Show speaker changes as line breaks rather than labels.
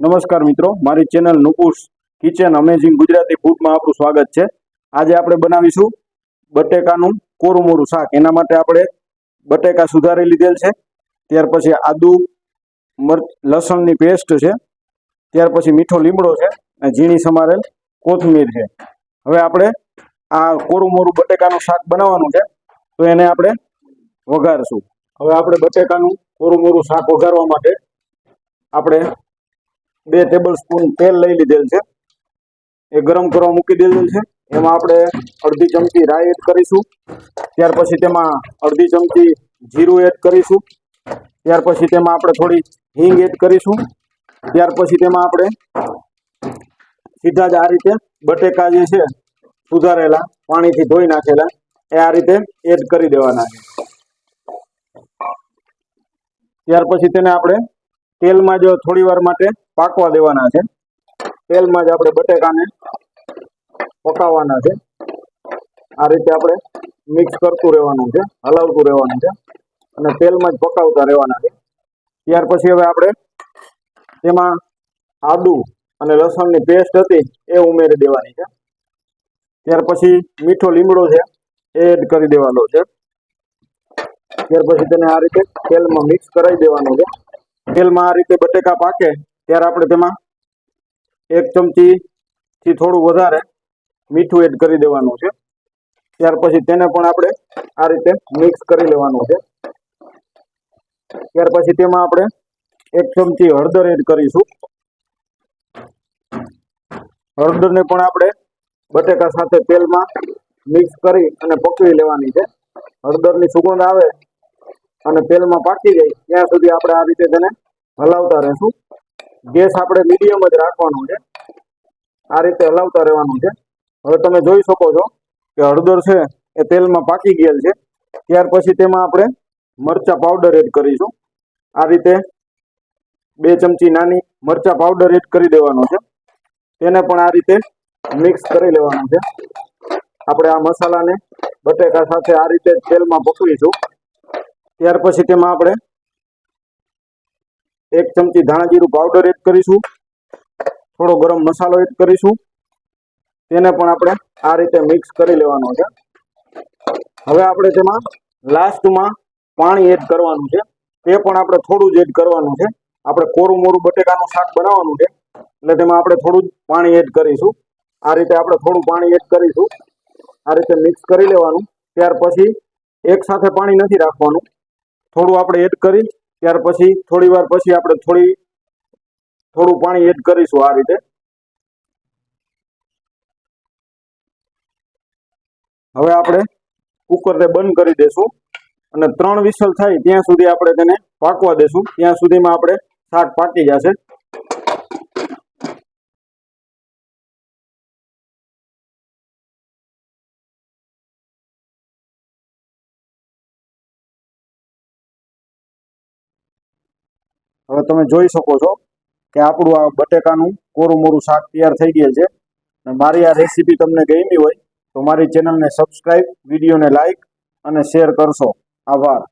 નમસ્કાર મિત્રો, મારી channel Nupur's kitchen amazing Gujarati ફૂડમાં આપણું સ્વાગત છે. આજે આપણે બનાવીશું બટેકાનું કોરું મોરું શાક. એના માટે આપણે બટેકા સુધારી લીધેલ છે. ત્યાર પછી આદુ મર લસણની પેસ્ટ છે. ત્યાર પછી મીઠો લીમડો છે અને ઝીણી સમારેલ કોથમીર છે. હવે આપણે આ કોરું મોરું બટેકાનું શાક બનાવવાનું છે. તો એને આપણે વઘારશું. હવે આપણે બટેકાનું કોરું મોરું શાક વઘારવા માટે આપણે બે ટેબલ સ્પૂન તેલ લઈ લીધેલ છે. એ ગરમ કરવા મૂકી દીધેલ છે. એમાં આપણે અડધી ચમચી રાઈ એડ કરીશું. ત્યાર પછી તેમાં અડધી ચમચી જીરું એડ કરીશું. ત્યાર પછી તેમાં આપણે થોડી હિંગ એડ કરીશું. ત્યાર પછી તેમાં આપણે સીધા જ આ રીતે બટેકા જે છે, સુધારેલા, પાણીથી ધોઈ નાખેલા, એ આ રીતે એડ કરી દેવાના છે. ત્યાર પછી તેને આપણે તેલમાં જ થોડી વાર માટે પાકવા દેવાના છે. તેલમાં જ આપણે બટેકાને પકાવવાના છે. આ રીતે આપણે મિક્સ કરતું રહેવાનું છે, હલાવતું રહેવાનું છે અને તેલમાં જ પકાવતા રહેવાના છે. ત્યાર પછી હવે આપણે તેમાં આદુ અને લસણની પેસ્ટ હતી એ ઉમેરી દેવાની છે. ત્યાર પછી મીઠો લીમડો છે, એ એડ કરી દેવાનો છે. ત્યાર પછી તેને આ રીતે તેલમાં મિક્સ કરાવી દેવાનું છે. તેલમાં આ રીતે બટેકા પાકે, ત્યારે આપણે તેમાં એક ચમચી થી થોડું વધારે મીઠું એડ કરી દેવાનું છે. ત્યાર પછી તેને પણ આપણે આ રીતે મિક્સ કરી લેવાનું છે. ત્યાર પછી તેમાં આપણે એક ચમચી હળદર એડ કરીશું. હળદરને પણ આપણે બટેકા સાથે તેલમાં મિક્સ કરી અને પકવી લેવાની છે. હળદરની સુગંધ આવે અને તેલમાં પાકી જાય, ત્યાં સુધી આપણે આ રીતે તેને હલાવતા રહેશું. ગેસ આપણે મીડિયમ જ રાખવાનો છે. આ રીતે હલાવતા રહેવાનું છે. હવે તમે જોઈ શકો છો કે હળદર છે એ તેલમાં પાકી ગયેલ છે. ત્યાર પછી તેમાં આપણે મરચા પાવડર એડ કરીશું. આ રીતે બે ચમચી નાની મરચા પાવડર એડ કરી દેવાનો છે. તેને પણ આ રીતે મિક્સ કરી લેવાનું છે. આપણે આ મસાલાને બટેકા સાથે આ રીતે તેલમાં પકવીશું ત્યાર પછી તેમાં આપણે એક ચમચી ધાણા જીરું પાવડર એડ કરીશું. થોડો ગરમ મસાલો એડ કરીશું. તેને પણ આપણે આ રીતે મિક્સ કરી લેવાનો છે. હવે આપણે તેમાં લાસ્ટમાં પાણી એડ કરવાનું છે. તે પણ આપણે થોડું જ એડ કરવાનું છે. આપણે કોરું મોરું બટેકાનું શાક બનાવવાનું છે. એટલે તેમાં આપણે થોડું જ પાણી એડ કરીશું. આ રીતે આપણે થોડું પાણી એડ કરીશું. આ રીતે મિક્સ કરી લેવાનું. ત્યાર પછી એક સાથે પાણી નથી રાખવાનું. થોડું આપણે એડ કરી, ત્યાર પછી થોડી વાર પછી આપણે થોડી, થોડું પાણી એડ કરીશું આ રીતે. હવે આપણે કુકરને બંધ કરી દેશું અને ત્રણ વિસલ થાય ત્યાં સુધી આપણે તેને પાકવા દેશું. ત્યાં સુધીમાં આપણે શાક પાકી જશે. હવે તમે જોઈ શકો છો કે આપણું આ બટેકાનું કોરું મોરું શાક તૈયાર થઈ ગયેલ છે. અને મારી આ રેસીપી તમને ગમી હોય તો મારી ચેનલને સબસ્ક્રાઇબ વિડીયોને લાઈક અને શેર કરશો. આભાર.